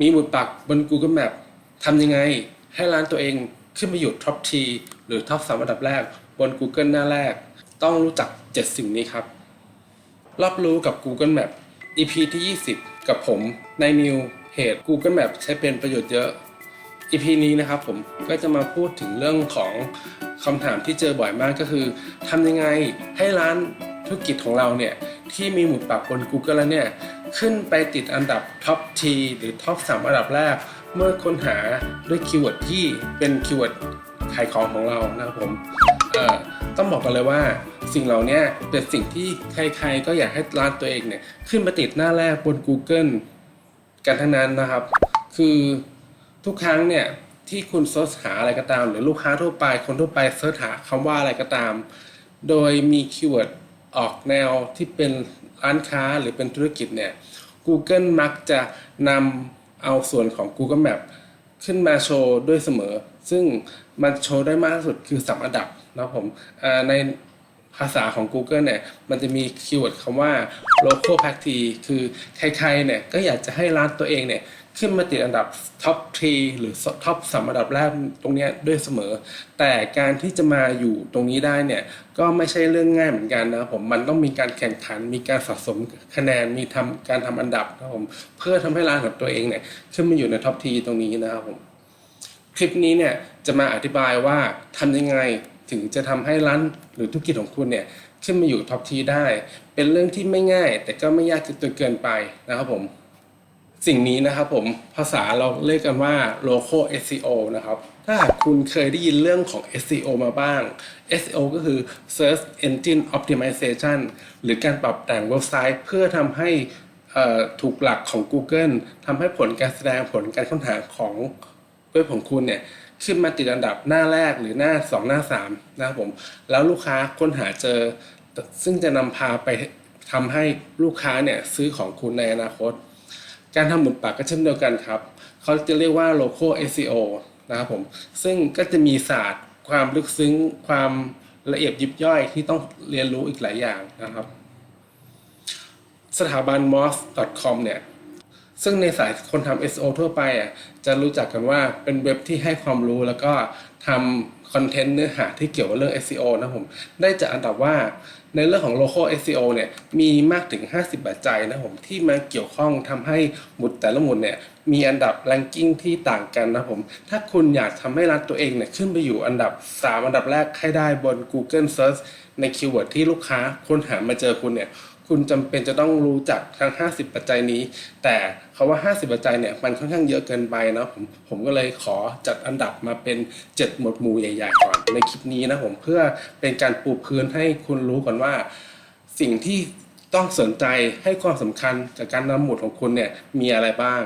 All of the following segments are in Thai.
มีหมุดปักบน Google Map ทำยังไงให้ร้านตัวเองขึ้นมาอยู่ท็อปทีหรือท็อปสามอันดับแรกบน Google หน้าแรก ต้องรู้จัก 7 สิ่งนี้ครับรอบรู้กับ Google Map EP ที่ 20 กับผมในนิวเพจ Google Map ใช้เป็นประโยชน์เยอะ EP นี้นะครับผมก็จะมาพูดถึงเรื่องของคำถามที่เจอบ่อยมากก็คือทำยังไงให้ร้านธุรกิจของเราเนี่ย ที่มีหมุดปักบน Google แล้วเนี่ย ขึ้นไปติดอันดับท็อปทีหรือท็อป3อันดับแรก เมื่อค้นหาด้วยคีย์เวิร์ดที่เป็นคีย์เวิร์ดขายของของเรานะครับผมต้องบอกกันเลยว่าสิ่งเหล่านี้เป็นสิ่งที่ใครๆ ก็อยากให้ร้านตัวเองเนี่ย ขึ้นมาติดหน้าแรกบน Google กันทั้งนั้นนะครับ คือทุกครั้งเนี่ยที่คุณเสิร์ชหาอะไรก็ตาม หรือลูกค้าทั่วไปคนทั่วไปเสิร์ชหาคำว่าอะไรก็ตาม โดยมีคีย์เวิร์ด ออกแนวที่เป็นร้านค้าหรือเป็นธุรกิจเนี่ย Google มักจะนำเอาส่วนของ Google Map ขึ้นมาโชว์ด้วยเสมอ ซึ่งมันโชว์ได้มากที่สุดคือสามอันดับนะผมในภาษาของ Google เนี่ย มันจะมีคีย์เวิร์ดคำว่า local p a c t คือใครๆเนี่ย ก็อยากจะให้ร้านตัวเองเนี่ย ขึ้นมาติดอันดับท็อป3หรือท็อปสามอันดับแรกตรงนี้ด้วยเสมอ แต่การที่จะมาอยู่ตรงนี้ได้เนี่ยก็ไม่ใช่เรื่องง่ายเหมือนกันนะครับผมมันต้องมีการแข่งขัน มีการสะสมคะแนนมีทำการทำอันดับนะครับผมเพื่อทำให้ร้านของตัวเองเนี่ยขึ้นมาอยู่ในท็อปทีตรงนี้นะครับผมคลิปนี้เนี่ยจะมาอธิบายว่าทำยังไงถึงจะทำให้ร้านหรือธุรกิจของคุณเนี่ยขึ้นมาอยู่ท็อปทีได้ เป็นเรื่องที่ไม่ง่าย แต่ก็ไม่ยากจนเกินไปนะครับผม สิ่งนี้นะครับผมภาษาเราเรียกกันว่า local SEO นะครับ ถ้าหากคุณเคยได้ยินเรื่องของ SEO มาบ้าง SEO ก็คือ Search Engine Optimization หรือการปรับแต่งเว็บไซต์ เพื่อทำให้ถูกหลักของ Google ทำให้ผลการแสดงผลการค้นหาของเว็บของคุณเนี่ยขึ้นมาติดอันดับหน้าแรกหรือหน้า 2 หน้า 3 นะครับผม แล้วลูกค้าค้นหาเจอ ซึ่งจะนำพาไปทำให้ลูกค้าเนี่ยซื้อของคุณในอนาคต การทำหมุดปากก็เช่นเดียวกันครับ เขาจะเรียกว่า local SEO นะครับผม ซึ่งก็จะมีศาสตร์ ความลึกซึ้ง ความละเอียดยิบย่อยที่ต้องเรียนรู้อีกหลายอย่างนะครับ สถาบัน moss.com เนี่ย ซึ่งในสายคนทำ SEO ทั่วไปอะ จะรู้จักกันว่าเป็นเว็บที่ให้ความรู้แล้วก็ทำ คอนเทนต์เนื้อหาที่เกี่ยวกับเรื่อง SEO นะผมได้จัดอันดับว่าในเรื่องของ local SEO เนี่ยมีมากถึง 50ปัจจัยนะผมที่มาเกี่ยวข้องทำให้หมุดแต่ละหมุดเนี่ยมีอันดับ ranking ที่ต่างกันนะผมถ้าคุณอยากทำให้ร้านตัวเองเนี่ยขึ้นไปอยู่อันดับ 3 อันดับแรกให้ได้บน Google Search ในคีย์เวิร์ดที่ลูกค้าค้นหามาเจอคุณเนี่ย คุณจำเป็นจะต้องรู้จักทั้ง 50 ปัจจัยนี้ แต่คาว่า 50 ปัจจัยเนี่ยมันค่อนข้างเยอะเกินไปนะผมผมก็เลยขอจัดอันดับมาเป็น 7 หมวดหมู่ใหญ่ๆก่อนในคลิปนี้นะผมเพื่อเป็นการปูพื้นให้คุณรู้ก่อนว่า สิ่งที่ต้องสนใจให้ความสำคัญกับการนำหมุดของคุณเนี่ยมีอะไรบ้าง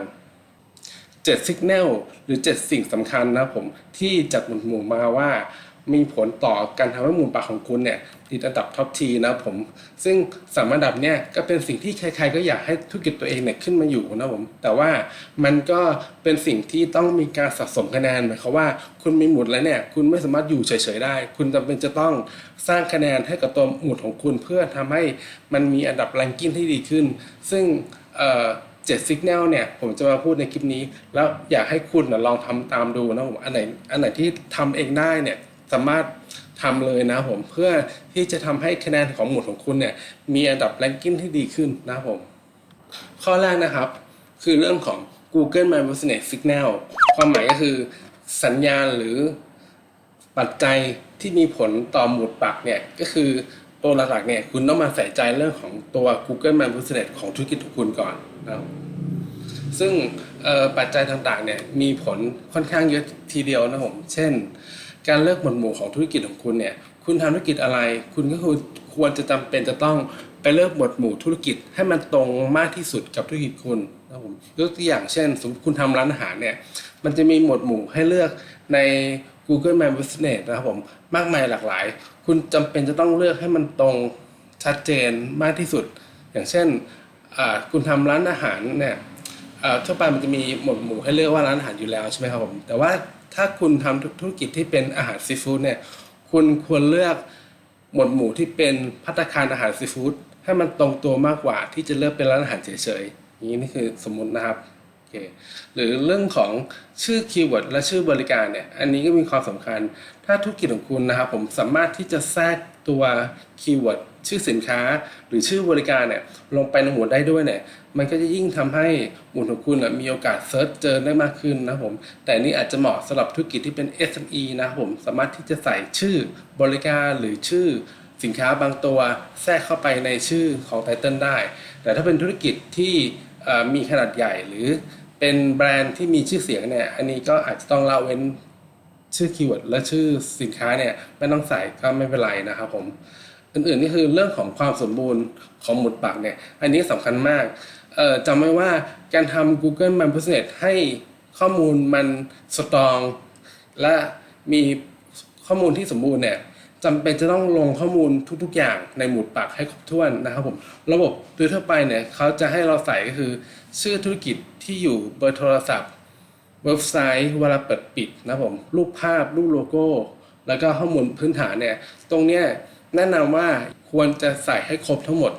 7สิกแนลหรือ 7 สิ่งสำคัญนะผมที่จัดหมุดหมู่มาว่า มีผลต่อการทำให้หมุนปากของคุณเนี่ยติดอันดับท็อปทีนะผม ซึ่งสามอันดับเนี่ยก็เป็นสิ่งที่ใครๆก็อยากให้ธุรกิจตัวเองเนี่ยขึ้นมาอยู่นะผม แต่ว่ามันก็เป็นสิ่งที่ต้องมีการสะสมคะแนนหมายความว่าคุณมีหมุดแล้วเนี่ยคุณไม่สามารถอยู่เฉยๆได้ คุณจำเป็นจะต้องสร้างคะแนนให้กับตัวหมุดของคุณเพื่อทำให้มันมีอันดับแรงกิ้งที่ดีขึ้น ซึ่งเอ่อเจ็ดสิกแนลเนี่ยผมจะมาพูดในคลิปนี้ แล้วอยากให้คุณนะลองทำตามดูนะผมอันไหนอันไหนที่ทำเองได้เนี่ย สามารถทำเลยนะผมเพื่อที่จะทำให้คะแนนของหมุดของคุณเนี่ยมีอันดับแรงกิ้งที่ดีขึ้นนะผม ข้อแรกนะครับ คือเรื่องของ Google My Business Signal ความหมายก็คือสัญญาณหรือปัจจัยที่มีผลต่อหมุดปักเนี่ยก็คือตัวหลักๆเนี่ยคุณต้องมาใส่ใจเรื่องของตัว Google My Business ของธุรกิจของคุณก่อนนะครับซึ่งปัจจัยต่างๆเนี่ยมีผลค่อนข้างเยอะทีเดียวนะผม เช่น การเลือกหมวดหมู่ของธุรกิจของคุณเนี่ย คุณทำธุรกิจอะไร คุณก็คือควรจะจำเป็นจะต้องไปเลือกหมวดหมู่ธุรกิจให้มันตรงมากที่สุดกับธุรกิจคุณนะผมยกตัวอย่างเช่น สมมติคุณทำร้านอาหารเนี่ย มันจะมีหมวดหมู่ให้เลือกใน Google My Business นะครับผมมากมายหลากหลาย คุณจำเป็นจะต้องเลือกให้มันตรงชัดเจนมากที่สุด อย่างเช่นคุณทำร้านอาหารเนี่ยทั่วไปมันจะมีหมวดหมู่ให้เลือกว่าร้านอาหารอยู่แล้วใช่ไหมครับผมแต่ว่า ถ้าคุณทำธุรกิจที่เป็นอาหารซีฟู้ดเนี่ย คุณควรเลือกหมวดหมู่ที่เป็นพัตตาคารอาหารซีฟู้ดให้มันตรงตัวมากกว่าที่จะเลือกเป็นร้านอาหารเฉยๆอย่างนี้นี่คือสมมตินะครับโอเคเคหรือเรื่องของชื่อคีย์เวิร์ดและชื่อบริการเนี่ยอันนี้ก็มีความสำคัญ ถ้าธุรกิจของคุณนะครับผมสามารถที่จะแทรกตัวคีย์เวิร์ด ชื่อสินค้าหรือชื่อบริการเนี่ยลงไปในหมวดได้ด้วยเนี่ยมันก็จะยิ่งทำให้หมวดของคุณมีโอกาสเซิร์ชเจอได้มากขึ้นนะผม แต่อันนี่อาจจะเหมาะสำหรับธุรกิจที่เป็น SME นะผมสามารถที่จะใส่ชื่อบริการหรือชื่อสินค้าบางตัวแทรกเข้าไปในชื่อของไตเติลได้ แต่ถ้าเป็นธุรกิจที่มีขนาดใหญ่หรือเป็นแบรนด์ที่มีชื่อเสียงเนี่ยอันนี้ก็อาจจะต้องละเว้นชื่อคีย์เวิร์ดและชื่อสินค้าเนี่ยไม่ต้องใส่ก็ไม่เป็นไรนะครับผม อื่นๆนี่คือเรื่องของความสมบูรณ์ของหมุดปากเนี่ย อันนี้สำคัญมากเอ่อจำไว้ว่าการทำ Google My Business ให้ข้อมูลมันสตรอง และมีข้อมูลที่สมบูรณ์เนี่ยจำเป็นจะต้องลงข้อมูลทุก ๆ อย่างในหมุดปากให้ครบถ้วนนะครับผม ระบบโดยทั่วไปเนี่ยเขาจะให้เราใส่ก็คือ ชื่อธุรกิจที่อยู่เบอร์โทรศัพท์ เว็บไซต์เวลาเปิดปิดนะครับผม รูปภาพรูปโลโก้ แล้วก็ข้อมูลพื้นฐานเนี่ย ตรงเนี้ย แนะนำว่าควรจะใส่ให้ครบทั้งหมด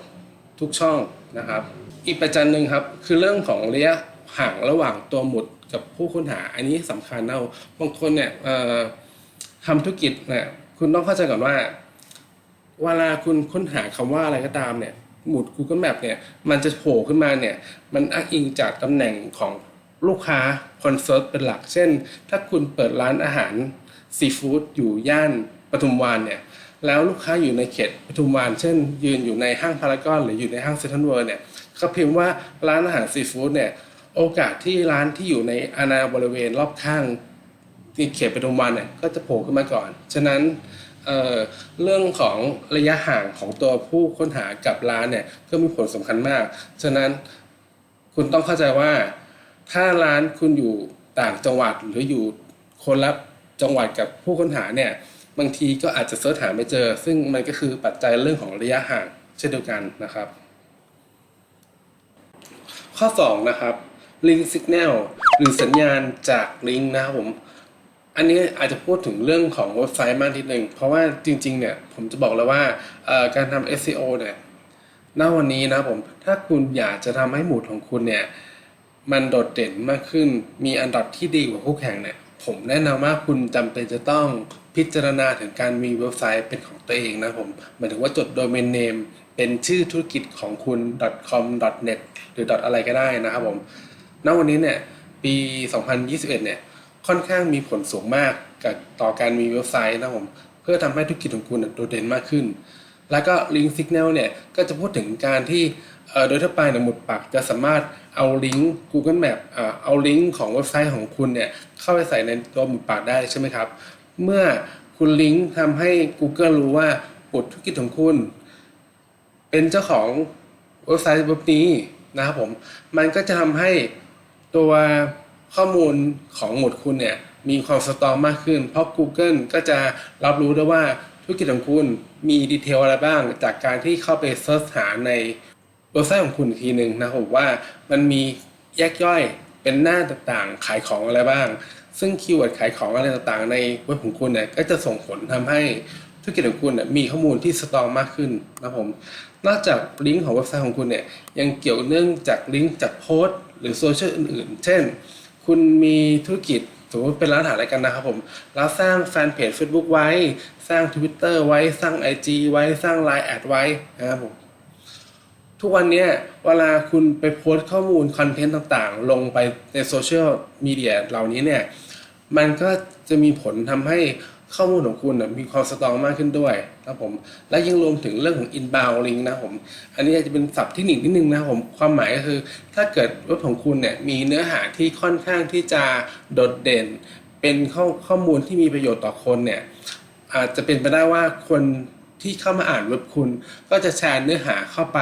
ทุกช่องนะครับ อีกประจันหนึ่งครับ คือเรื่องของระยะห่างระหว่างตัวหมุดกับผู้ค้นหา อันนี้สำคัญเนะบางคนเนี่ยทำธุรกิจเนี่ยคุณต้องเข้าใจก่อนว่า เวลาคุณค้นหาคำว่าอะไรก็ตามเนี่ยหมุด Google Map เนี่ยมันจะโผล่ขึ้นมาเนี่ยมันอ้างอิงจากตำแหน่งของลูกค้าคอนเซิร์ตเป็นหลัก เช่น ถ้าคุณเปิดร้านอาหารซีฟู้ดอยู่ย่านปทุมวันเนี่ย แล้วลูกค้าอยู่ในเขตปทุมวัน เช่น ยืนอยู่ในห้างพารากอนหรืออยู่ในห้างเซ็นทรัลเวิลด์เนี่ยเขาพิมพ์ว่าร้านอาหารซีฟู้ดเนี่ยโอกาสที่ร้านที่อยู่ในอาณาบริเวณรอบข้างที่เขตปทุมวันเนี่ยก็จะโผล่ขึ้นมาก่อน ฉะนั้นเเรื่องของระยะห่างของตัวผู้ค้นหากับร้านเนี่ยก็มีผลสำคัญมาก ฉะนั้นคุณต้องเข้าใจว่าถ้าร้านคุณอยู่ต่างจังหวัดหรืออยู่คนละจังหวัดกับผู้ค้นหาเนี่ย บางทีก็อาจจะเสิร์ชหาไม่เจอ ซึ่งมันก็คือปัจจัยเรื่องของระยะห่างเช่นเดียวกันนะครับ ข้อ 2 นะครับ Link Signal หรือสัญญาณจากลิงก์นะครับผม อันนี้อาจจะพูดถึงเรื่องของเว็บไซต์มากทีหนึ่งเพราะว่าจริงๆเนี่ยผมจะบอกเลยว่าการทำ SEO เนี่ยณวันนี้นะผมถ้าคุณอยากจะทำให้หมุดของคุณเนี่ยมันโดดเด่นมากขึ้น มีอันดับที่ดีกว่าคู่แข่งเนี่ย ผมแนะนำว่าคุณจำเป็นจะต้อง พิจารณาถึงการมีเว็บไซต์เป็นของตัวเองนะผมหมายถึงว่าจดโดเมนเนมเป็นชื่อธุรกิจของคุณ .com .net หรือ อะไรก็ได้นะครับผมณวันนี้เนี่ยปี 2021 เนี่ยค่อนข้างมีผลสูงมากกับต่อการมีเว็บไซต์นะผมเพื่อทำให้ธุรกิจของคุณโดดเด่นมากขึ้น แล้วก็ Link Signal เนี่ยก็จะพูดถึงการที่โดยทั่วไปในหมุดปักจะสามารถเอาลิงก์ Google Map เอาลิงก์ของเว็บไซต์ของคุณเนี่ยเข้าไปใส่ในตัวหมุดปากได้ใช่ไหมครับ เมื่อคุณลิงก์ทำให้ Google รู้ว่าหมุดธุรกิจของคุณ เป็นเจ้าของเว็บไซต์เว็บนี้นะครับผม มันก็จะทำให้ตัวข้อมูลของหมุดคุณเนี่ยมีความสตรองมากขึ้น เพราะ Google ก็จะรับรู้ได้ว่าธุรกิจของคุณมีดีเทลอะไรบ้าง จากการที่เข้าไปเซิร์ชหาในเว็บไซต์ของคุณอีกทีหนึ่งนะครับผมว่ามันมีแยกย่อยเป็นหน้าต่างๆขายของอะไรบ้าง ซึ่งคีย์เวิร์ดขายของอะไรต่างๆ ในเว็บของคุณเนี่ยก็จะส่งผลทำให้ธุรกิจของคุณเนี่ยมีข้อมูลที่สตรองมากขึ้นนะผม นอกจากลิงก์ของเว็บไซต์ของคุณเนี่ยยังเกี่ยวเนื่องจากลิงก์จากโพสต์หรือโซเชียลอื่นๆ เช่น คุณมีธุรกิจสมมติเป็นร้านอาหารอะไรกันนะครับผมแล้วสร้างแฟนเพจ Facebook ไว้ สร้าง Twitter ไว้ สร้าง IG ไว้ สร้าง Line แอดไว้นะครับผม ทุกวันนี้เวลาคุณไปโพสต์ข้อมูลคอนเทนต์ต่างๆ ลงไปในโซเชียลมีเดียเหล่านี้เนี่ย มันก็จะมีผลทำให้ข้อมูลของคุณมีความสตรองมากขึ้นด้วยนะครับผม และยังรวมถึงเรื่องของ inbound link นะครับผม อันนี้อาจจะเป็นศัพท์เทคนิคนิดนึงนะครับผม ความหมายก็คือ ถ้าเกิดเว็บของคุณเนี่ยมีเนื้อหาที่ค่อนข้างที่จะโดดเด่น เป็นข้อข้อมูลที่มีประโยชน์ต่อคนเนี่ยอาจจะเป็นไปได้ว่าคน ที่เข้ามาอ่านเว็บคุณ ก็จะแชร์เนื้อหาเข้าไป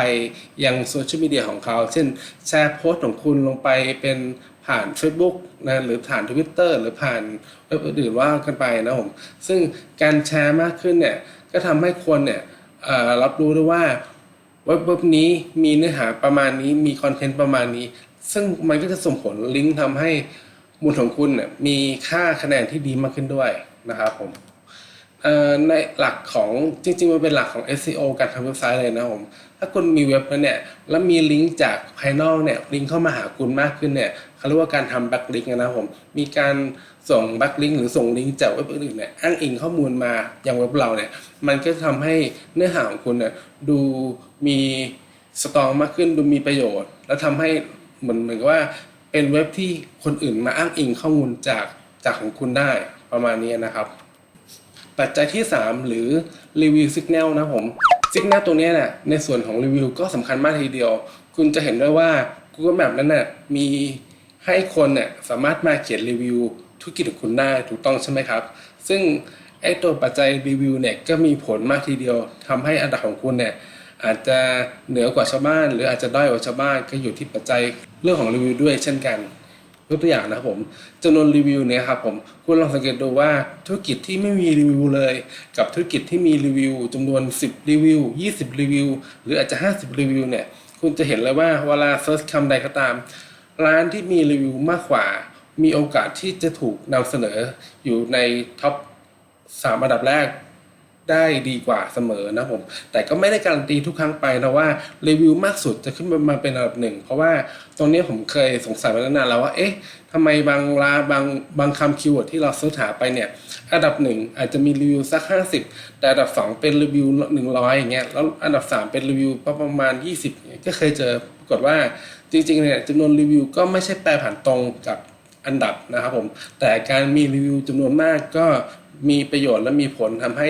ยังโซเชียลมีเดียของเขา เช่น แชร์โพสต์ของคุณลงไปเป็นผ่าน Facebook นะหรือผ่าน Twitter หรือผ่านเว็บอื่นว่ากันไปนะผมซึ่งการแชร์มากขึ้นเนี่ยก็ทำให้คนเนี่ยรับรู้ได้ว่าเว็บเว็บนี้มีเนื้อหาประมาณนี้มีคอนเทนต์ประมาณนี้ ซึ่งมันก็จะส่งผลลิงก์ทำให้มูลของคุณเนี่ยมีค่าคะแนนที่ดีมากขึ้นด้วยนะครับผม เอ่อในหลักของจริง ๆ มันเป็นหลักของ SEO การทำเว็บไซต์เลยนะผม ถ้าคุณมีเว็บแล้วเนี่ย แล้วมีลิงก์จากภายนอกเนี่ย ลิงก์เข้ามาหาคุณมากขึ้นเนี่ยเขาเรียกว่าการทำแบ็กลิงก์นะครับผม มีการส่งแบ็กลิงก์หรือส่งลิงก์จากเว็บอื่นเนี่ยอ้างอิงข้อมูลมาอยังเว็บเราเนี่ย มันก็ทำให้เนื้อหาของคุณเนี่ยดูมีสตรองมากขึ้นดูมีประโยชน์ แล้วทำให้เหมือนเหมือนกับว่าเป็นเว็บที่คนอื่นมาอ้างอิงข้อมูลจากจากของคุณได้ประมาณนี้นะครับ ปัจจัยที่ 3 หรือรีวิวสัญญาณนะผมสัญญาณตรงนี้เนี่ยในส่วนของรีวิวก็สำคัญมากทีเดียว คุณจะเห็นได้ว่า Google Map นั้นน่ะมีให้คนเนี่ยสามารถมาเขียนรีวิวธุรกิจของคุณได้ถูกต้องใช่ไหมครับ ซึ่งไอ้ตัวปัจจัยรีวิวเนี่ยก็มีผลมากทีเดียวทำให้อันดับของคุณเนี่ยอาจจะเหนือกว่าชาวบ้าน หรืออาจจะด้อยกว่าชาวบ้านก็อยู่ที่ปัจจัยเรื่องของรีวิวด้วยเช่นกัน ยกตัวอย่างนะครับผมจำนวนรีวิวเนี่ยครับผมคุณลองสังเกตดูว่าธุรกิจที่ไม่มีรีวิวเลย กับธุรกิจที่มีรีวิวจำนวน 10 รีวิว 20 รีวิว หรืออาจจะ 50 รีวิวเนี่ยคุณจะเห็นเลยว่าเวลาเซิร์ชคำใดก็ตาม ร้านที่มีรีวิวมากกว่า มีโอกาสที่จะถูกนำเสนออยู่ในท็อปสามอันดับแรก ได้ดีกว่าเสมอนะผม แต่ก็ไม่ได้การันตีทุกครั้งไปนะว่ารีวิวมากสุดจะขึ้นมาเป็นอันดับหนึ่ง เพราะว่าตรงนี้ผมเคยสงสัยมาตั้งนานแล้วว่า เอ๊ะทำไมบางราบางบางคำคีย์เวิร์ดที่เราเสิร์ชหาไปเนี่ย อันดับหนึ่งอาจจะมีรีวิวสัก 50 แต่อันดับสองเป็นรีวิว 100 อย่างเงี้ย แล้วอันดับสามเป็นรีวิวประมาณ 20อย่างเงี้ยก็เคยเจอปรากฏว่าจริงๆเนี่ยจำนวนรีวิวก็ไม่ใช่แปรผันตรงกับอันดับนะครับผม แต่การมีรีวิวจำนวนมากก็มีประโยชน์และมีผลทำให้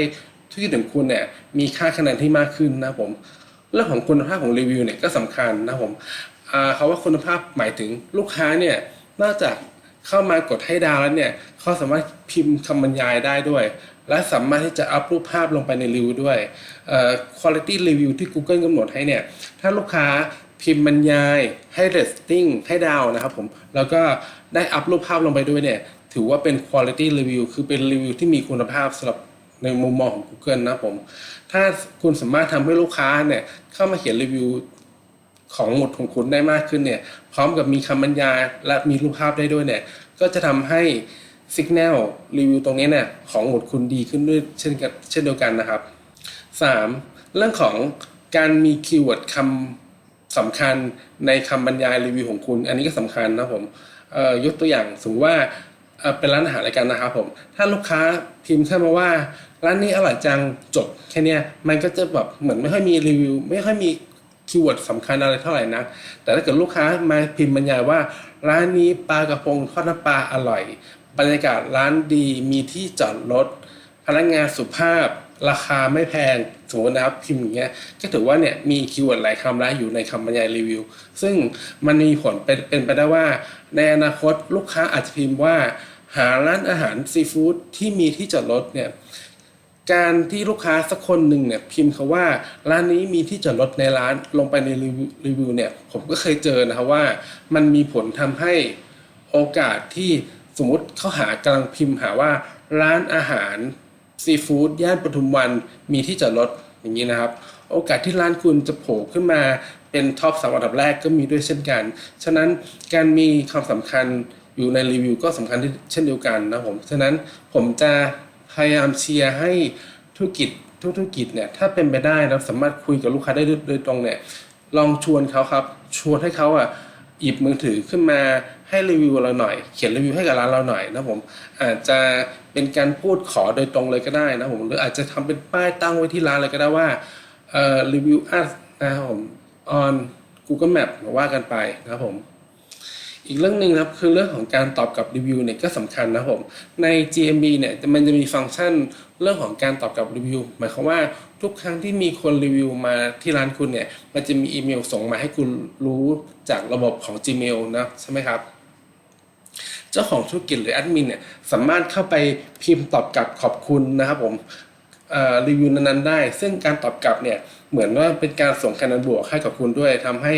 ธุรกิจของคุณเนี่ยมีค่าคะแนนที่มากขึ้นนะผมเรื่องของคุณภาพของรีวิวเนี่ยก็สำคัญนะผมอ่าเขาว่าคุณภาพหมายถึงลูกค้าเนี่ยนอกจากเข้ามากดให้ดาวแล้วเนี่ยเขาสามารถพิมพ์คำบรรยายได้ด้วย และสามารถที่จะอัพรูปภาพลงไปในรีวิวด้วยเอ่อ quality review ที่ Google กำหนดให้เนี่ยถ้าลูกค้าพิมพ์บรรยายให้ rating ให้ดาวนะครับผมแล้วก็ได้อัพรูปภาพลงไปด้วยเนี่ยถือว่าเป็น quality review คือเป็นรีวิวที่มีคุณภาพสำหรับ ในมุมมองของ Google นะผม ถ้าคุณสามารถทำให้ลูกค้าเนี่ยเข้ามาเขียนรีวิวของหมดของคุณได้มากขึ้นเนี่ย พร้อมกับมีคำบรรยายและมีรูปภาพได้ด้วยเนี่ย ก็จะทำให้ Signal รีวิวตรงนี้เนี่ยของหมดคุณดีขึ้นด้วยเช่นกันเช่นเดียวกันนะครับ 3. เรื่องของการมีคีย์เวิร์ดคำสำคัญในคำบรรยายรีวิวของคุณ อันนี้ก็สำคัญนะผมยกตัวอย่างสมมติว่าเอ่อเป็นร้านอาหารอะไรกันนะครับผม ถ้าลูกค้าพิมพ์เข้ามาว่า ร้านนี้อร่อยจังจบแค่เนี้ยมันก็จะแบบเหมือนไม่ค่อยมีรีวิว ไม่ค่อยมีคีย์เวิร์ดสำคัญอะไรเท่าไหร่นักแต่ถ้าเกิดลูกค้ามาพิมพ์บรรยายว่า ร้านนี้ปลากระพงทอดน้ำปลาอร่อย บรรยากาศร้านดีมีที่จอดรถพนักงานสุภาพ ราคาไม่แพงสมมตินะครับพิมพ์อย่างเงี้ยก็ถือว่าเนี่ยมีคีย์เวิร์ดหลายคำแล้วอยู่ในคำบรรยายรีวิว ซึ่งมันมีผลเป็นเป็นไปได้ว่า ในอนาคตลูกค้าอาจจะพิมพ์ว่า หาร้านอาหารซีฟู้ดที่มีที่จอดรถเนี่ย การที่ลูกค้าสักคนหนึ่งเนี่ยพิมพ์คาว่าร้านนี้มีที่จอดรถในร้านลงไปในรีวิวเนี่ยผมก็เคยเจอนะครับว่า มันมีผลทำให้โอกาสที่สมมติเขาหากำลังพิมพ์หาว่าร้านอาหารซีฟู้ดย่านปทุมวันมีที่จอดรถอย่างนี้นะครับ โอกาสที่ร้านคุณจะโผล่ขึ้นมาเป็นท็อปสามอันดับแรกก็มีด้วยเช่นกัน ฉะนั้นการมีความสำคัญอยู่ในรีวิวก็สำคัญเช่นเดียวกันนะผมฉะนั้นผมจะ พยายามเชียร์ให้ธุรกิจทุกธุรกิจเนี่ยถ้าเป็นไปได้เราสามารถคุยกับลูกค้าได้โดยตรงเนี่ยลองชวนเขาครับชวนให้เขาอะหยิบมือถือขึ้นมาให้รีวิวเราหน่อย เขียนรีวิวให้กับร้านเราหน่อยนะผมอาจจะเป็นการพูดขอโดยตรงเลยก็ได้นะผมหรืออาจจะทำเป็นป้ายตั้งไว้ที่ร้านเลยก็ได้ว่าเอ่อรีวิวอัสนะครับผม on Google Map ว่ากันไปนะครับผม อีกเรื่องหนึ่งครับคือเรื่องของการตอบกลับรีวิวเนี่ยก็สำคัญนะผมใน GMB เนี่ยมันจะมีฟังก์ชันเรื่องของการตอบกลับรีวิวหมายความว่าทุกครั้งที่มีคนรีวิวมาที่ร้านคุณเนี่ยมันจะมีอีเมลส่งมาให้คุณรู้จากระบบของ Gmail นะใช่ไหมครับเจ้าของธุรกิจหรือแอดมินเนี่ยสามารถเข้าไปพิมพ์ตอบกลับขอบคุณนะครับผมรีวิวนั้นๆได้ ซึ่งการตอบกลับเนี่ยเหมือนว่าเป็นการส่งคะแนนบวกให้กับคุณด้วยทำให้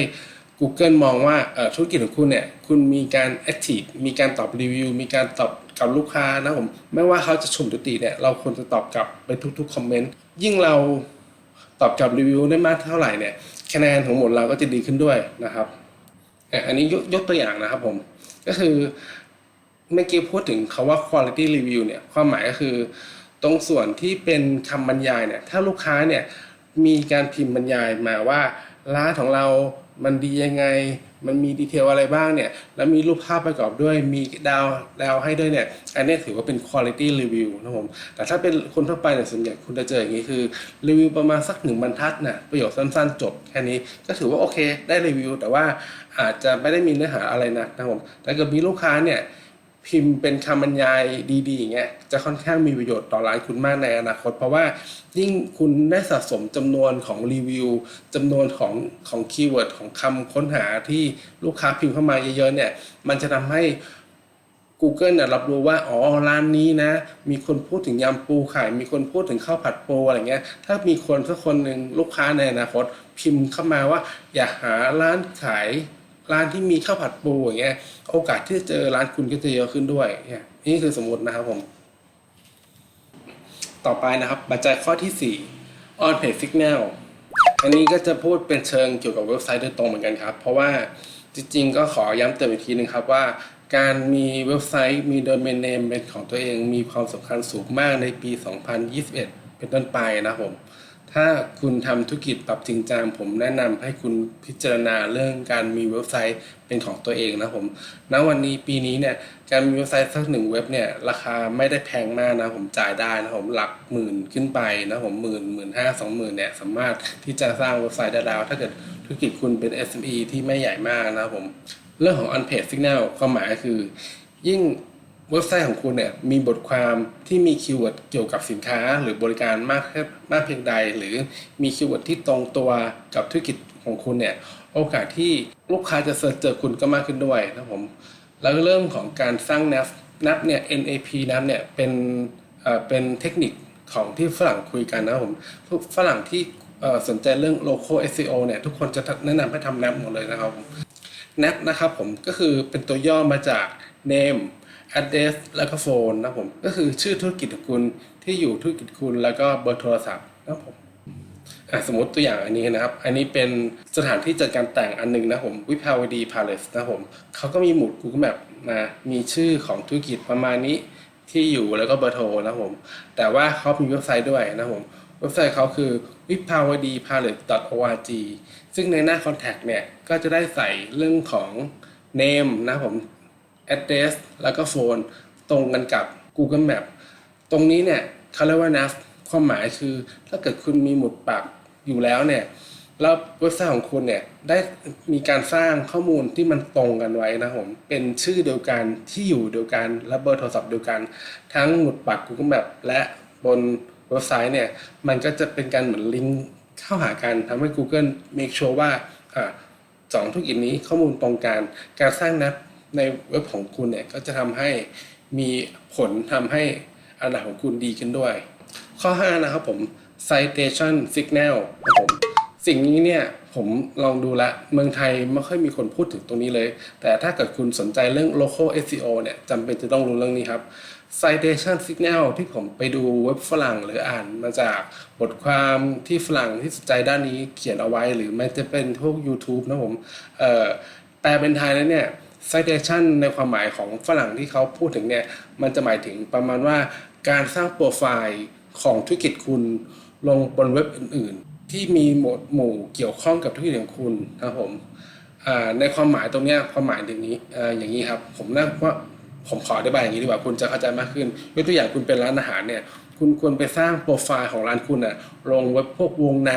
Google มองว่าธุรกิจของคุณเนี่ยคุณมีการ active มีการตอบรีวิว มีการตอบกับลูกค้านะผมไม่ว่าเขาจะชมหรือติเนี่ยเราควรจะตอบกลับไปทุกๆคอมเมนต์ยิ่งเราตอบกลับรีวิวได้มากเท่าไหร่เนี่ยคะแนนของหมดเราก็จะดีขึ้นด้วยนะครับอันนี้ยยกตัวอย่างนะครับผมก็คือเมื่อกี้พูดถึงคาว่า quality review เนี่ยความหมายก็คือตรงส่วนที่เป็นคำบรรยายเนี่ยถ้าลูกค้าเนี่ยมีการพิมพ์บรรยายมาว่าร้านของเรา มันดียังไง มันมีดีเทลอะไรบ้างเนี่ย แล้วมีรูปภาพประกอบด้วย มีดาวดาวให้ด้วยเนี่ย อันนี้ถือว่าเป็น quality review นะครับผม แต่ถ้าเป็นคนทั่วไปเนี่ยส่วนใหญ่คุณจะเจออย่างนี้คือ รีวิวประมาณสักหนึ่งบรรทัดนะประโยคสั้นๆ จบแค่นี้ ก็ถือว่าโอเค ได้รีวิว แต่ว่าอาจจะไม่ได้มีเนื้อหาอะไรนักนะครับผม แต่เกิดมีลูกค้าเนี่ย พิมพ์เป็นคำบรรยายดีๆอย่างเงี้ยจะค่อนข้างมีประโยชน์ต่อร้านคุณมากในอนาคต เพราะว่ายิ่งคุณได้สะสมจำนวนของรีวิวจำนวนของของคีย์เวิร์ดของคำค้นหาที่ลูกค้าพิมพ์เข้ามาเยอะๆเนี่ย มันจะทำให้ Google เนี่ยรับรู้ว่า อ๋อ ร้านนี้นะ มีคนพูดถึงยำปูไข่ มีคนพูดถึงข้าวผัดปูอะไรเงี้ย ถ้ามีคนสักคนหนึ่งลูกค้าในอนาคตพิมพ์เข้ามาว่า อยากหาร้านขาย ร้านที่มีข้าวผัดปูอย่างเงี้ยโอกาสที่จะเจอร้านคุณก็จะเยอะขึ้นด้วยเนี่ยนี่คือสมมตินะครับผม ต่อไปนะครับปัจจัยข้อที่ 4 on page signal อันนี้ก็จะพูดเป็นเชิงเกี่ยวกับเว็บไซต์โดยตรงเหมือนกันครับ เพราะว่าจริงๆ ก็ขอย้ำเตือนอีกทีหนึงครับว่าการมีเว็บไซต์มีโดเมนเนมเป็นของตัวเองมีความสำคัญสูงมากในปี 2021 เป็นต้นไปนะครับผม ถ้าคุณทำธุรกิจปรับจริงจังผมแนะนำให้คุณพิจารณาเรื่องการมีเว็บไซต์เป็นของตัวเองนะผมณวันนี้ปีนี้เนี่ยการมีเว็บไซต์สักหนึ่งเว็บเนี่ยราคาไม่ได้แพงมากนะผมจ่ายได้นะผมหลักหมื่นขึ้นไปนะผมหมื่นหมื่นห้าสองหมื่นเนี่ยสามารถที่จะสร้างเว็บไซต์ได้แล้ว ถ้าเกิดธุรกิจคุณเป็น SME ที่ไม่ใหญ่มากนะผมเรื่องของ unpaid signal ความหมายคือยิ่ง เว็บไซต์ของคุณเนี่ยมีบทความที่มีคีย์เวิร์ดเกี่ยวกับสินค้าหรือบริการมากแค่มากเพียงใด หรือมีคีย์เวิร์ดที่ตรงตัวกับธุรกิจของคุณเนี่ยโอกาสที่ลูกค้าจะเสิร์ชเจอคุณก็มากขึ้นด้วยนะผมแล้วเรื่องของการสร้าง NAP NAP เนี่ย NAP NAP เนี่ยเป็นเป็นเทคนิคของที่ฝรั่งคุยกันนะผมฝรั่งที่สนใจเรื่อง local SEO เนี่ยทุกคนจะแนะนำให้ทำ NAP หมดเลยนะครับผม NAP นะครับผมก็คือเป็นตัวย่อมาจาก name address แล้วก็ phone นะผม ก็คือชื่อธุรกิจของคุณที่อยู่ธุรกิจคุณแล้วก็เบอร์โทรศัพท์นะผมสมมติตัวอย่างอันนี้นะครับ อันนี้เป็นสถานที่จัดการแต่งอันหนึงนะผมวิภาวดีพาเลสนะผมเขาก็มีหมุด Google Map มามีชื่อของธุรกิจประมาณนี้ที่อยู่แล้วก็เบอร์โทรนะผม แต่ว่าเขามีเว็บไซต์ด้วยนะผม เว็บไซต์เขาคือ v i p a w a d i p a l e t org ซึ่งในหน้า contact เนี่ย ก็จะได้ใส่เรื่องของ name นะผม address แล้วก็ phone ตรงกันกับ Google Map ตรงนี้เนี่ยเขาเรียกว่า NAV ความหมายคือ ถ้าเกิดคุณมีหมุดปักอยู่แล้วเนี่ยแล้วเว็บไซต์ของคุณเนี่ยได้มีการสร้างข้อมูลที่มันตรงกันไว้นะผมเป็นชื่อเดียวกันที่อยู่เดียวกันและเบอร์โทรศัพท์เดียวกัน ทั้งหมุดปัก Google Map และบนเว็บไซต์เนี่ยมันก็จะเป็นการเหมือนลิงก์เข้าหากันทำให้ Google make sure ว่าอ่าสองธุรกิจนี้ข้อมูลตรงกัน การสร้างนับ ในเว็บของคุณเนี่ยก็จะทำให้มีผลทำให้อันดับของคุณดีขึ้นด้วย ข้อ 5 นะครับผม citation signal นะครับผมสิ่งนี้เนี่ยผมลองดูละเมืองไทยไม่ค่อยมีคนพูดถึงตรงนี้เลย แต่ถ้าเกิดคุณสนใจเรื่อง local SEO เนี่ยจำเป็นจะต้องรู้เรื่องนี้ครับ citation signal ที่ผมไปดูเว็บฝรั่งหรืออ่านมาจากบทความที่ฝรั่งที่สนใจด้านนี้เขียนเอาไว้ หรือมันจะเป็นพวก YouTube นะผมเอ่เป็นไทยแล้วเนี่ย citation ในความหมายของฝรั่งที่เขาพูดถึงเนี่ย มันจะหมายถึงประมาณว่าการสร้างโปรไฟล์ของธุรกิจคุณลงบนเว็บอื่น ๆ ที่มีหมวดหมู่เกี่ยวข้องกับธุรกิจของคุณนะครับผมในความหมายตรงนี้ความหมายอย่างนี้อย่างนี้ครับผมน่าว่าผมขออธิบายอย่างนี้ดีกว่าคุณจะเข้าใจมากขึ้นยกตัวอย่างคุณเป็นร้านอาหารเนี่ยคุณควรไปสร้างโปรไฟล์ของร้านคุณอะลงเว็บพวกวงใน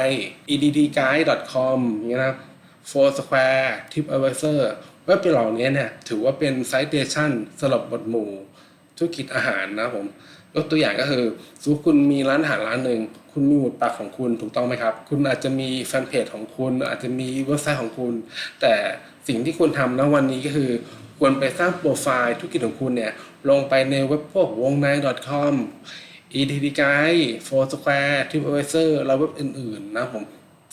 eddguide.com อย่างเงี้ยนะ foursquare tripadvisor เว็บเหล่านี้เนี่ยถือว่าเป็น citation สำหรับบทหมู่ธุรกิจอาหารนะผมยกตัวอย่างก็คือสมมติคุณมีร้านอาหารร้านหนึ่งคุณมีหมุดปากของคุณถูกต้องไหมครับ คุณอาจจะมีแฟนเพจของคุณ อาจจะมีเว็บไซต์ของคุณ แต่สิ่งที่คุณทำณวันนี้ก็คือ ควรไปสร้างโปรไฟล์ธุรกิจของคุณเนี่ยลงไปในเว็บพวกวงใน .com ETD Guide Foursquare TripAdvisor และเว็บอื่นๆนะผม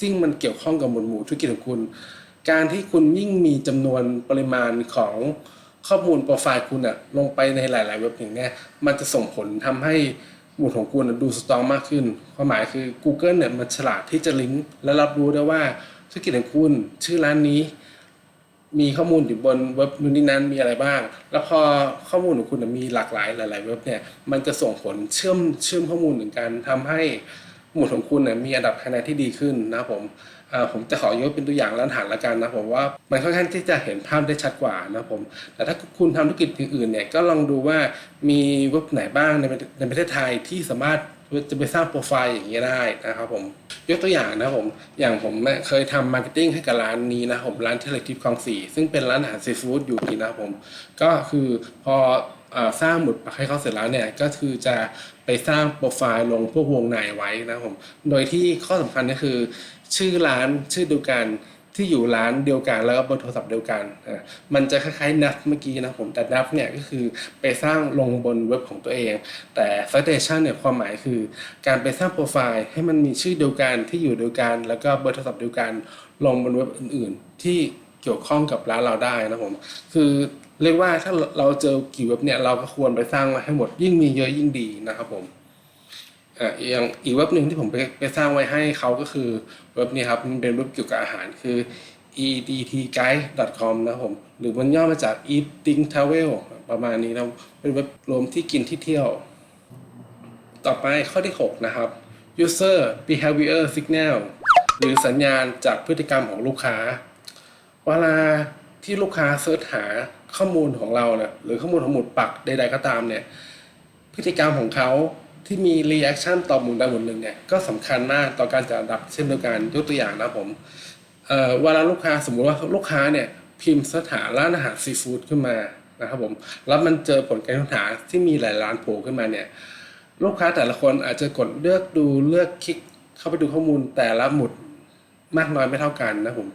ซึ่งมันเกี่ยวข้องกับหมวดหมู่ธุรกิจของคุณ การที่คุณยิ่งมีจำนวนปริมาณของข้อมูลโปรไฟล์คุณอะลงไปในหลาย ๆ เว็บอย่างเนี้ยมันจะส่งผลทำให้หมุดของคุณอะดูสตรองมากขึ้น ความหมายคือ Google เนี่ยมันฉลาดที่จะลิงก์และรับรู้ได้ว่าธุรกิจของคุณชื่อร้านนี้ มีข้อมูลอยู่บนเว็บนู้นนี่นั้นมีอะไรบ้าง แล้วพอข้อมูลของคุณมีหลากหลายหลาย ๆ เว็บเนี่ยมันจะส่งผลเชื่อมเชื่อมข้อมูลถึงกันทำให้ หมุดของคุณเนี่ยมีอันดับคะแนนที่ดีขึ้นนะครับผมผมจะขอยกเป็นตัวอย่างร้านอาหารละกันนะผมว่ามันค่อนข้างที่จะเห็นภาพได้ชัดกว่านะครับผมแต่ถ้าคุณทำธุรกิจอื่นๆเนี่ยก็ลองดูว่ามีเว็บไหนบ้างในในประเทศไทยที่สามารถจะไปสร้างโปรไฟล์อย่างนี้ได้นะครับผมยกตัวอย่างนะผมอย่างผมเคยทำมาร์เก็ตติ้งให้กับร้านนี้นะผมร้านเทเลทิปคลองสี่ซึ่งเป็นร้านอาหารซีฟู้ดอยู่ที่นะครับผมก็คือพอเอ่อสร้างหมุดปักให้เขาเสร็จแล้วเนี่ยก็คือจะ ไปสร้างโปรไฟล์ลงพวกวงในไว้นะผม โดยที่ข้อสำคัญก็คือ ชื่อร้านชื่อเดียวกันที่อยู่ร้านเดียวกันแล้วก็เบอร์โทรศัพท์เดียวกันอะมันจะคล้ายๆนับเมื่อกี้นะผมแต่นับเนี่ยก็คือไปสร้างลงบนเว็บของตัวเอง แต่ citation เนี่ยความหมายคือ การไปสร้างโปรไฟล์ให้มันมีชื่อเดียวกันที่อยู่เดียวกัน แล้วก็เบอร์โทรศัพท์เดียวกันลงบนเว็บอื่น ๆ ที่เกี่ยวข้องกับร้านเราได้นะผม คือ เรียกว่าถ้าเราเจอกี่เว็บเนี่ยเราก็ควรไปสร้างไว้ให้หมดยิ่งมีเยอะยิ่งดีนะครับผมอะอย่างอีกเว็บหนึ่งที่ผมไปไปสร้างไว้ให้เขาก็คือเว็บนี้ครับมันเป็นเว็บเกี่ยวกับอาหารคือ edtguide.com นะครับผม หรือมันย่อมาจาก eating travel ประมาณนี้นะเป็นเว็บรวมที่กินที่เที่ยว ต่อไปข้อที่ 6 นะครับ user behavior signal หรือสัญญาณจากพฤติกรรมของลูกค้า เวลาที่ลูกค้าเสิร์ชหา ข้อมูลของเราเนี่ยหรือข้อมูลของหมุดปักใดๆก็ตามเนี่ยพฤติกรรมของเขาที่มีรีแอคชั่นต่อหมุนใดหมุนหนึ่งเนี่ยก็สำคัญมากต่อการจัดอันดับเช่นเดียวกันยกตัวอย่างนะผมเอ่อเวลาลูกค้าสมมุติว่าลูกค้าเนี่ยพิมพ์สถานร้านอาหารซีฟู้ดขึ้นมานะครับผมแล้วมันเจอผลการค้นหาที่มีหลายร้านโผล่ขึ้นมาเนี่ยลูกค้าแต่ละคนอาจจะกดเลือกดูเลือกคลิกเข้าไปดูข้อมูลแต่ละหมุดมากน้อยไม่เท่ากันนะผม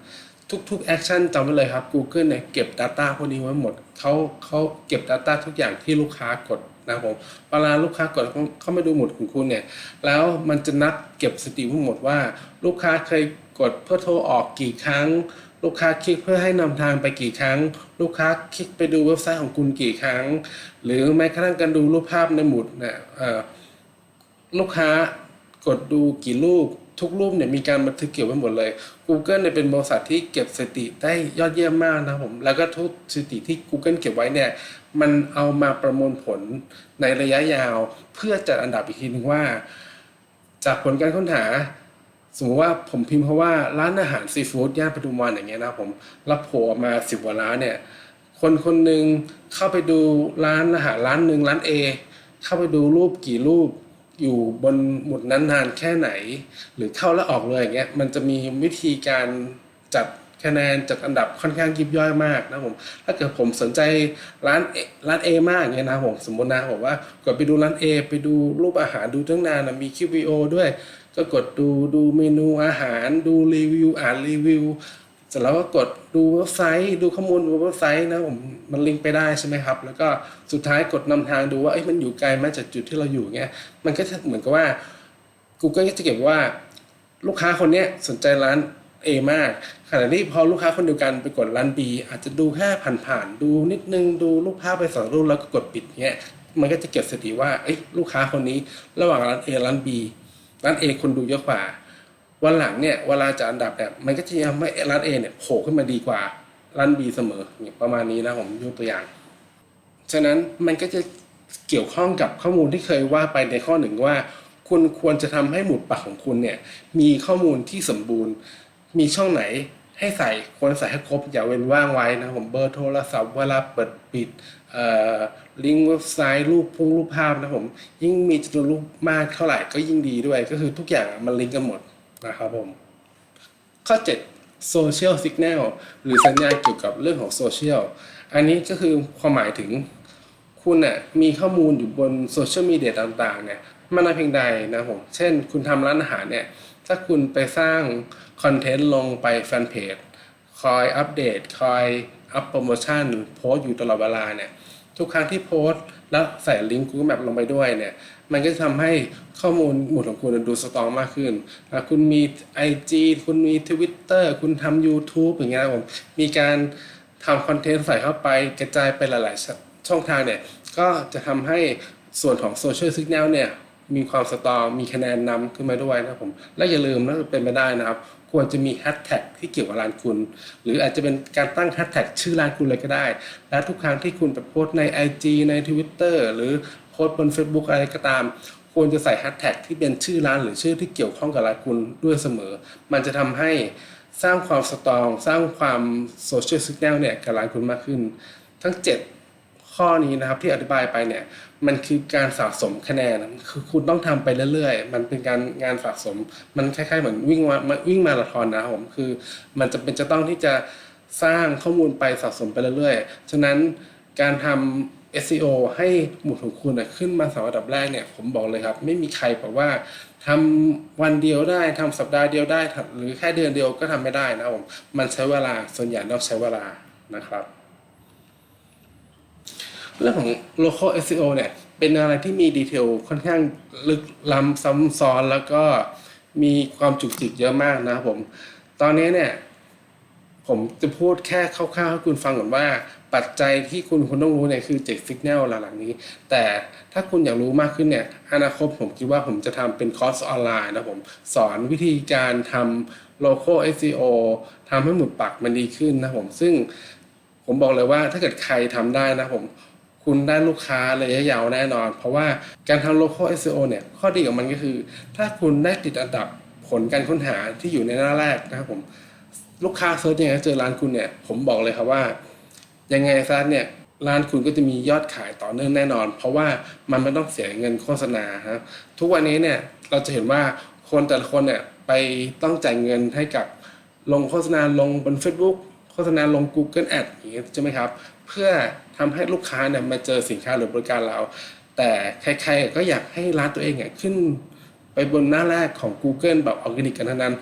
ทุกๆแอคชั่นจำไว้เลยครับ Google เนี่ยเก็บ Data พวกนี้ไว้หมดเขาเขาเก็บ Data ทุกอย่างที่ลูกค้ากดนะครับผมเวลาลูกค้ากดเข้ามาดูหมดของคุณเนี่ย แล้วมันจะนับเก็บสถิติทั้งหมดว่า ลูกค้าเคยกดเพื่อโทรออกกี่ครั้ง ลูกค้าคลิกเพื่อให้นำทางไปกี่ครั้ง ลูกค้าคลิกไปดูเว็บไซต์ของคุณกี่ครั้ง หรือแม้กระทั่งการดูรูปภาพในหมุดเนี่ยลูกค้ากดดูกี่รูป ทุกรูปเนี่ยมีการบันทึกเก็บไว้หมดเลย Google เนี่ยเป็นบริษัทที่เก็บสถิติได้ยอดเยี่ยมมากนะผม แล้วก็ทุกสถิติที่ Google เก็บไว้เนี่ย มันเอามาประมวลผลในระยะยาว เพื่อจัดอันดับอีกทีหนึ่งว่า จากผลการค้นหา สมมติว่าผมพิมพ์เพราะว่าร้านอาหารซีฟู้ดย่านปทุมวันอย่างเงี้ยนะผมรับโผล่มาสิบกว่าร้านเนี่ย คนคนหนึ่งเข้าไปดูร้านอาหารร้านหนึ่งร้าน A เข้าไปดูรูปกี่รูป อยู่บนหมุดนั้นนานแค่ไหน หรือเข้าแล้วออกเลยอย่างเงี้ยมันจะมีวิธีการจัดคะแนนจัดอันดับค่อนข้างยิบย่อยมากนะผมถ้าเกิดผมสนใจร้านร้าน A มากเงี้ยนะผมสมมตินะผมว่ากดไปดูร้าน A ไปดูรูปอาหารดูตั้งนานนะมีคลิปวิดีโอด้วย ก็กดดูดูเมนูอาหารดูรีวิวอ่านรีวิว เสร็จแล้วก็กดดูเว็บไซต์ ดูข้อมูลบนเว็บไซต์นะผมมันลิงก์ไปได้ใช่ไหมครับ แล้วก็สุดท้ายกดนำทางดูว่าเอ้ยมันอยู่ไกลไหมจากจุดที่เราอยู่เงี้ยมันก็เหมือนกับว่า Google ก็จะเก็บว่าลูกค้าคนเนี้ยสนใจร้าน A มากขณะที่พอลูกค้าคนเดียวกันไปกดร้าน B อาจจะดูแค่ผ่านๆดูนิดนึงดูรูปภาพไปสองรูปแล้วก็กดปิดเงี้ยมันก็จะเก็บสถิติว่าเอ้ยลูกค้าคนนี้ระหว่างร้าน A ร้าน B ร้าน A คนดูเยอะกว่า วันหลังเนี่ยเวลาจะอันดับเนี่ยมันก็จะทำให้ร้านเอเนี่ยโผล่ขึ้นมาดีกว่าร้านบีเสมอเนี่ยประมาณนี้นะผมยกตัวอย่าง ฉะนั้นมันก็จะเกี่ยวข้องกับข้อมูลที่เคยว่าไปในข้อหนึ่งว่า คุณควรจะทำให้หมุดปากของคุณเนี่ยมีข้อมูลที่สมบูรณ์ มีช่องไหนให้ใส่ควรใส่ให้ครบอย่าเว้นว่างไว้นะผมเบอร์โทรศัพท์เวลาเปิดปิดลิงก์เว็บไซต์รูปพุ่งรูปภาพนะผมยิ่งมีจำนวนรูปมากเท่าไหร่ก็ยิ่งดีด้วย ก็คือทุกอย่างมันลิงก์กันหมด นะครับผม ข้อ 7 Social Signal หรือสัญญาณเกี่ยวกับเรื่องของโซเชียลอันนี้ก็คือความหมายถึงคุณน่ะมีข้อมูลอยู่บนโซเชียลมีเดียต่างๆเนี่ยไมันเพียงใดนะผม เช่น คุณทำร้านอาหารเนี่ย ถ้าคุณไปสร้างคอนเทนต์ลงไปแฟนเพจ คอยอัปเดต คอยอัพโปรโมชั่น โพสอยู่ตลอดเวลาเนี่ย ทุกครั้งที่โพสต์ แล้วใส่ลิงก์ Google Map ลงไปด้วยเนี่ย มันก็จะทำให้ข้อมูลหมุดของคุณดูสตรองมากขึ้น คุณมี IG คุณมี Twitter คุณทำ YouTube อย่างเงี้ยผมมีการทำคอนเทนต์ใส่เข้าไปกระจายไปหลาย ๆ ช่องทางเนี่ย ก็จะทำให้ส่วนของโซเชียล i ิ n แนลเนี่ยมีความสตรองมีคะแนนนำขึ้นมาด้วยนะครับผม และอย่าลืมนะเป็นไปได้นะครับ ควรจะมีแฮชแท็กที่เกี่ยวกับร้านคุณ หรืออาจจะเป็นการตั้งแฮชแท็กชื่อร้านคุณเลยก็ได้ และทุกครั้งที่คุณไปโพสต์ใน IG ใน Twitter หรือโพสต์บน Facebook อะไรก็ตาม ควรจะใส่แฮชแท็กที่เป็นชื่อร้านหรือชื่อที่เกี่ยวข้องกับร้านคุณด้วยเสมอ มันจะทำให้สร้างความสตรอง สร้างความโซเชียลสิกแนลเนี่ยกับร้านคุณมากขึ้น ทั้ง 7 ข้อนี้นะครับที่อธิบายไปเนี่ยมันคือการสะสมคะแนนคือคุณต้องทำไปเรื่อยๆ มันเป็นการงานสะสม มันคล้ายๆเหมือนวิ่งมาวิ่งมาราธอนนะครับผมคือ มันจะเป็นจะต้องที่จะสร้างข้อมูลไปสะสมไปเรื่อยๆ ฉะนั้นการทำ SEO ให้หมุดของคุณนะขึ้นมาสองอันดับแรกเนี่ยผมบอกเลยครับ ไม่มีใครบอกว่าทำวันเดียวได้ทำสัปดาห์เดียวได้ หรือแค่เดือนเดียวก็ทำไม่ได้นะผมมันใช้เวลาส่วนใหญ่ต้องใช้เวลานะครับ เรื่องของ local SEO เนี่ยเป็นอะไรที่มีดีเทลค่อนข้างลึกล้ำซ้ำซ้อนแล้วก็มีความจุกจิกเยอะมากนะครับผม ตอนนี้เนี่ยผมจะพูดแค่คร่าวๆให้คุณฟังก่อนว่า ปัจจัยที่คุณคุณต้องรู้เนี่ยคือเจ็ดสิกแนลหลังๆนี้ แต่ถ้าคุณอยากรู้มากขึ้นเนี่ยอนาคตผมคิดว่าผมจะทำเป็นคอร์สออนไลน์นะผม สอนวิธีการทำ local SEO ทำให้หมุดปักมันดีขึ้นนะผม ซึ่งผมบอกเลยว่าถ้าเกิดใครทำได้นะผม คุณได้ลูกค้าระยะยาวแน่นอน เพราะว่าการทำ local SEO เนี่ยข้อดีของมันก็คือ ถ้าคุณได้ติดอันดับผลการค้นหาที่อยู่ในหน้าแรกนะครับผมลูกค้าเซิร์ชยังไงเจอร้านคุณเนี่ยผมบอกเลยครับว่า ยังไงซะเนี่ยร้านคุณก็จะมียอดขายต่อเนื่องแน่นอน เพราะว่ามันไม่ต้องเสียเงินโฆษณาครับทุกวันนี้เนี่ยเราจะเห็นว่าคนแต่ละคนเนี่ยไปต้องจ่ายเงินให้กับลงโฆษณาลงบน Facebook โฆษณาลง Google Ad อย่างเงี้ยใช่ไหมครับ เพื่อทำให้ลูกค้าเนี่ยมาเจอสินค้าหรือบริการเรา แต่ใครๆก็อยากให้ร้านตัวเองเนี่ยขึ้น ไปบนหน้าแรกของ Google แบบออร์แกนิกกันทั้งนั้น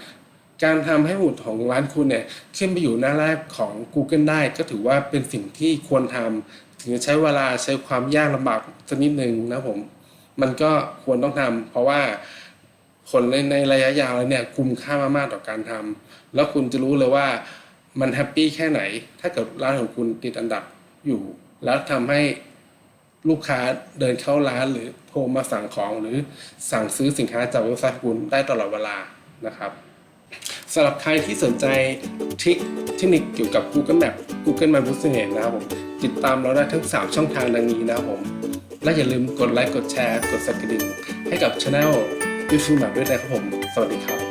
การทำให้หมุดของร้านคุณเนี่ยขึ้นไปอยู่หน้าแรกของ Google ได้ ก็ถือว่าเป็นสิ่งที่ควรทำถึงจะใช้เวลาใช้ความยากลำบากสักนิดนึงนะผม มันก็ควรต้องทำเพราะว่าผลในในระยะยาวแล้วเนี่ยคุ้มค่ามากๆต่อการทำแล้วคุณจะรู้เลยว่ามันแฮปปี้แค่ไหน ถ้าเกิดร้านของคุณติดอันดับ อยู่ แล้วทำให้ลูกค้าเดินเข้าร้านหรือโทรมาสั่งของหรือสั่งซื้อสินค้าจากเว็บไซต์คุณได้ตลอดเวลานะครับสำหรับใครที่สนใจทริคเทคนิคเกี่ยวกับ Google Map Google My Business นะครับผมติดตามเราได้ทั้ง 3 ช่องทางดังนี้นะครับผม และอย่าลืมกดไลค์กดแชร์ กดสั่นกระดิ่งให้กับช anel YouTube Map ด้วยนะครับผม สวัสดีครับ